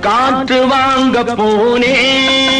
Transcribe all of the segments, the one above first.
காற்று வாங்க போனேன்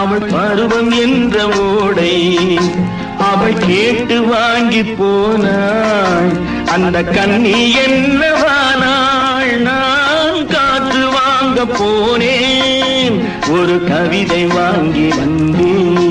அவள் பருவம் என்ற ஓடை அவள் கேட்டு வாங்கி போனாள். அந்த கண்ணி என்னவானாள் நான் காத்து வாங்க போனேன். ஒரு கவிதை வாங்கி வந்தேன்.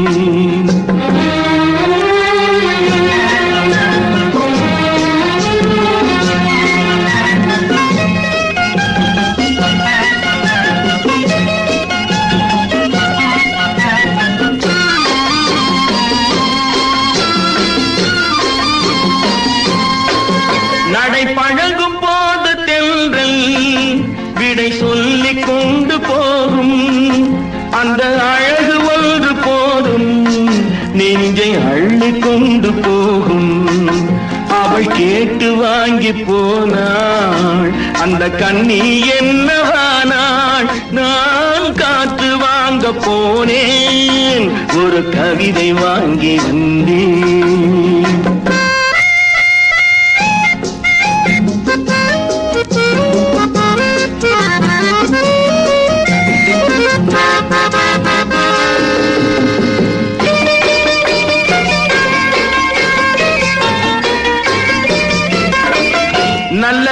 கொண்டு போகும். அவள் கேட்டு வாங்கி போனாள். அந்த கண்ணி என்னவானாள்? நான் காத்து வாங்க போனேன். ஒரு கவிதை வாங்கி வந்தேன்.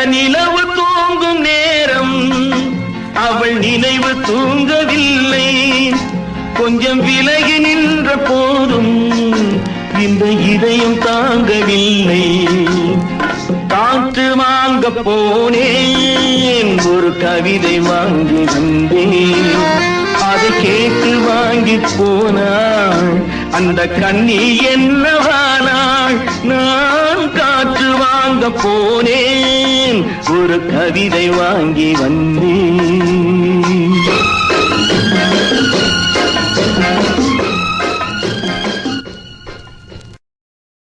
நிலவு தூங்கும் நேரம். அவள் நினைவு தூங்கவில்லை. கொஞ்சம் விலகி நின்ற போதும் இந்த இதயம் தாங்கவில்லை. காற்று வாங்க போனேன் ஒரு கவிதை வாங்கி வந்தேன் அதை கேட்டு வாங்கி போனாள். அந்த கண்ணி என்னவானாள்? நான் காற்று வாங்க போனேன். ஒரு கவிதை வாங்கி வந்தேன்.